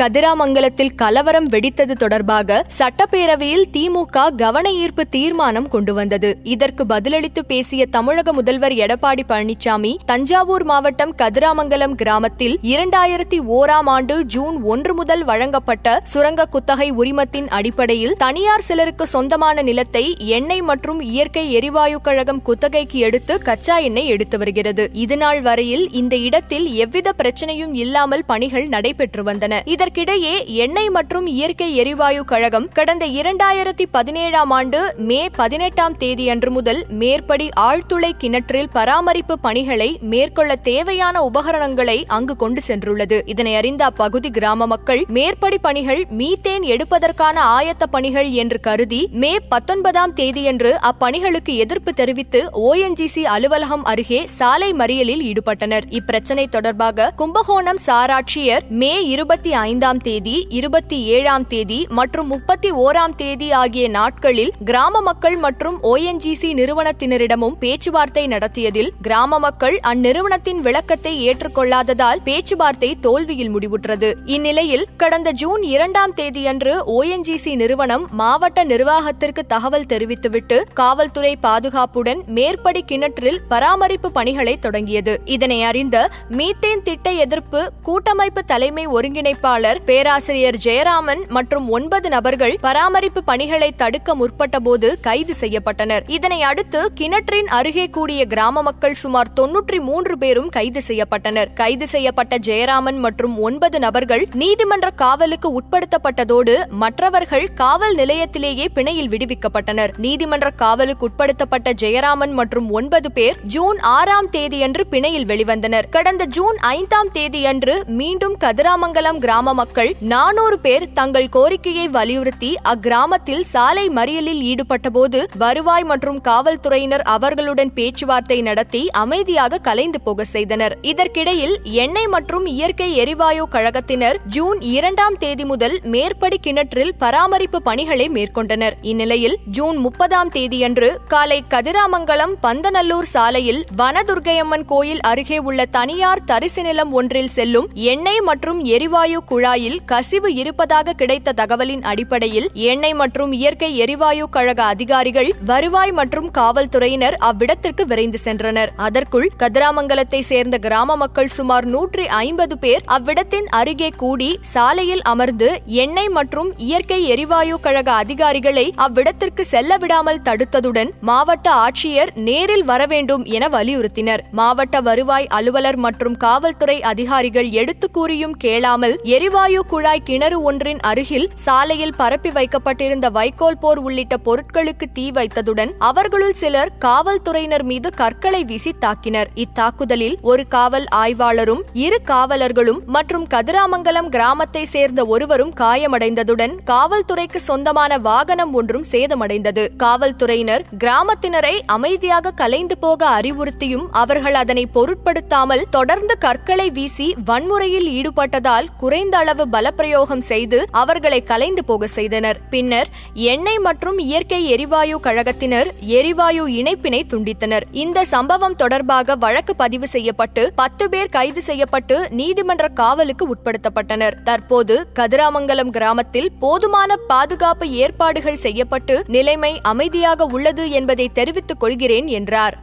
கதிராமங்கலத்தில் கலவரம் வெடித்தது தொடர்பாக சட்டப்பேரவையில் திமுக கவன ஈர்ப்பு தீர்மானம் கொண்டு வந்தது இதற்கு பதிலளித்து பேசிய தமிழக முதல்வர் எடப்பாடி பழனிசாமி தஞ்சாவூர் மாவட்டம் கதிராமங்கலம் கிராமத்தில் இரண்டாயிரத்தி ஓராம் ஆண்டு ஜூன் ஒன்று முதல் வழங்கப்பட்ட சுரங்க குத்தகை உரிமத்தின் அடிப்படையில் தனியார் சிலருக்கு சொந்தமான நிலத்தை எண்ணெய் மற்றும் இயற்கை எரிவாயு கழகம் குத்தகைக்கு எடுத்து கச்சா எண்ணெய் எடுத்து வருகிறது. இதுநாள் வரையில் இந்த இடத்தில் எவ்வித பிரச்சனையும் இல்லாமல் பணிகள் நடைபெற்று வந்தன. இதற்கிடையே எண்ணெய் மற்றும் இயற்கை எரிவாயு கழகம் கடந்த இரண்டாயிரத்தி பதினேழாம் ஆண்டு மே பதினெட்டாம் தேதியன்று முதல் மேற்படி ஆழ்துளை கிணற்றில் பராமரிப்பு பணிகளை மேற்கொள்ள தேவையான உபகரணங்களை அங்கு கொண்டு சென்றுள்ளது. இதனை அறிந்த அப்பகுதி கிராம மக்கள் மேற்படி பணிகள் மீத்தேன் எடுப்பதற்கான ஆயத்த பணிகள் என்று கருதி மே பத்தொன்பதாம் தேதியன்று அப்பணிகளுக்கு எதிர்ப்பு தெரிவித்து ஓஎன்ஜிசி அலுவலகம் அருகே சாலை மறியலில் ஈடுபட்டனர். இப்பிரச்சனை தொடர்பாக கும்பகோணம் சாராட்சியர் மே இருபத்தி ஐந்து ஐந்தாம் தேதி இருபத்தி ஏழாம் தேதி மற்றும் முப்பத்தி ஓராம் தேதி ஆகிய நாட்களில் கிராம மக்கள் மற்றும் ஓஎன்ஜிசி நிறுவனத்தினரிடமும் பேச்சுவார்த்தை நடத்தியதில் கிராம மக்கள் அந்நிறுவனத்தின் விளக்கத்தை ஏற்றுக்கொள்ளாததால் பேச்சுவார்த்தை தோல்வியில் முடிவுற்றது. இந்நிலையில் கடந்த ஜூன் இரண்டாம் தேதியன்று ஓஎன்ஜிசி நிறுவனம் மாவட்ட நிர்வாகத்திற்கு தகவல் தெரிவித்துவிட்டு காவல்துறை பாதுகாப்புடன் மேற்படி கிணற்றில் பராமரிப்பு பணிகளை தொடங்கியது. இதனை அறிந்த மீத்தேன் திட்ட எதிர்ப்பு கூட்டமைப்பு தலைமை ஒருங்கிணைப்பாளர் பேராசிரியர் ஜெயராமன் மற்றும் ஒன்பது நபர்கள் பராமரிப்பு பணிகளை தடுக்க முற்பட்டபோது கைது செய்யப்பட்டனர். இதனை அடுத்து கிணற்றின் அருகே கூடிய கிராம மக்கள் சுமார் தொன்னூற்றி மூன்று பேரும் கைது செய்யப்பட்டனர். கைது செய்யப்பட்ட ஜெயராமன் மற்றும் ஒன்பது நபர்கள் நீதிமன்ற காவலுக்கு உட்படுத்தப்பட்டதோடு மற்றவர்கள் காவல் நிலையத்திலேயே பிணையில் விடுவிக்கப்பட்டனர். நீதிமன்ற காவலுக்கு உட்படுத்தப்பட்ட ஜெயராமன் மற்றும் ஒன்பது பேர் ஜூன் ஆறாம் தேதியன்று பிணையில் வெளிவந்தனர். கடந்த ஜூன் ஐந்தாம் தேதியன்று மீண்டும் கதிராமங்கலம் கிராம மக்கள் நானூறு பேர் தங்கள் கோரிக்கையை வலியுறுத்தி அக்கிராமத்தில் சாலை மறியலில் ஈடுபட்டபோது வருவாய் மற்றும் காவல்துறையினர் அவர்களுடன் பேச்சுவார்த்தை நடத்தி அமைதியாக கலைந்து போக செய்தனர். இதற்கிடையில் எண்ணெய் மற்றும் இயற்கை எரிவாயு கழகத்தினர் ஜூன் இரண்டாம் தேதி முதல் மேற்படி கிணற்றில் பராமரிப்பு பணிகளை மேற்கொண்டனர். இந்நிலையில் ஜூன் முப்பதாம் தேதியன்று காலை கதிராமங்கலம் பந்தநல்லூர் சாலையில் வனதுர்கையம்மன் கோயில் அருகே உள்ள தனியார் தரிசு நிலம் ஒன்றில் செல்லும் எண்ணெய் மற்றும் எரிவாயு குழாயில் கசிவு இருப்பதாக கிடைத்த தகவலின் அடிப்படையில் எண்ணெய் மற்றும் இயற்கை எரிவாயு கழக அதிகாரிகள் வருவாய் மற்றும் காவல்துறையினர் அவ்விடத்திற்கு விரைந்து சென்றனர். அதற்குள் கதிராமங்கலத்தை சேர்ந்த கிராம மக்கள் சுமார் நூற்றி ஐம்பது பேர் அவ்விடத்தின் அருகே கூடி சாலையில் அமர்ந்து எண்ணெய் மற்றும் இயற்கை எரிவாயு கழக அதிகாரிகளை அவ்விடத்திற்கு செல்ல விடாமல் தடுத்ததுடன் மாவட்ட ஆட்சியர் நேரில் வர வேண்டும் என வலியுறுத்தினர். மாவட்ட வருவாய் அலுவலர் மற்றும் காவல்துறை அதிகாரிகள் எடுத்து கூறியும் கேளாமல் எரி எரிவாயு குழாய் கிணறு ஒன்றின் அருகில் சாலையில் பரப்பி வைக்கப்பட்டிருந்த வைக்கோல் போர் உள்ளிட்ட பொருட்களுக்கு தீ வைத்ததுடன் அவர்களுள் சிலர் காவல்துறையினர் மீது கற்களை வீசி தாக்கினர். இத்தாக்குதலில் ஒரு காவல் ஆய்வாளரும் இரு காவலர்களும் மற்றும் கதிராமங்கலம் கிராமத்தை சேர்ந்த ஒருவரும் காயமடைந்ததுடன் காவல்துறைக்கு சொந்தமான வாகனம் ஒன்றும் சேதமடைந்தது. காவல்துறையினர் கிராமத்தினரை அமைதியாக கலைந்து போக அறிவுறுத்தியும் அவர்கள் அதனை பொருட்படுத்தாமல் தொடர்ந்து கற்களை வீசி வன்முறையில் ஈடுபட்டதால் குறைந்த அளவு பலப்பிரயோகம் செய்து அவர்களை கலைந்து போக செய்தனர். பின்னர் எண்ணெய் மற்றும் இயற்கை எரிவாயு கழகத்தினர் எரிவாயு இணைப்பினை துண்டித்தனர். இந்த சம்பவம் தொடர்பாக வழக்கு பதிவு செய்யப்பட்டு பத்து பேர் கைது செய்யப்பட்டு நீதிமன்ற காவலுக்கு உட்படுத்தப்பட்டனர். தற்போது கதிராமங்கலம் கிராமத்தில் போதுமான பாதுகாப்பு ஏற்பாடுகள் செய்யப்பட்டு நிலைமை அமைதியாக உள்ளது என்பதை தெரிவித்துக் கொள்கிறேன் என்றார்.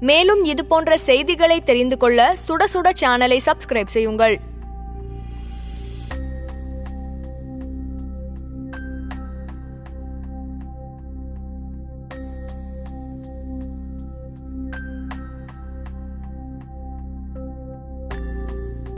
மேலும் இதுபோன்ற செய்திகளை தெரிந்து கொள்ள சுட சுட சேனலை சப்ஸ்கிரைப் செய்யுங்கள்.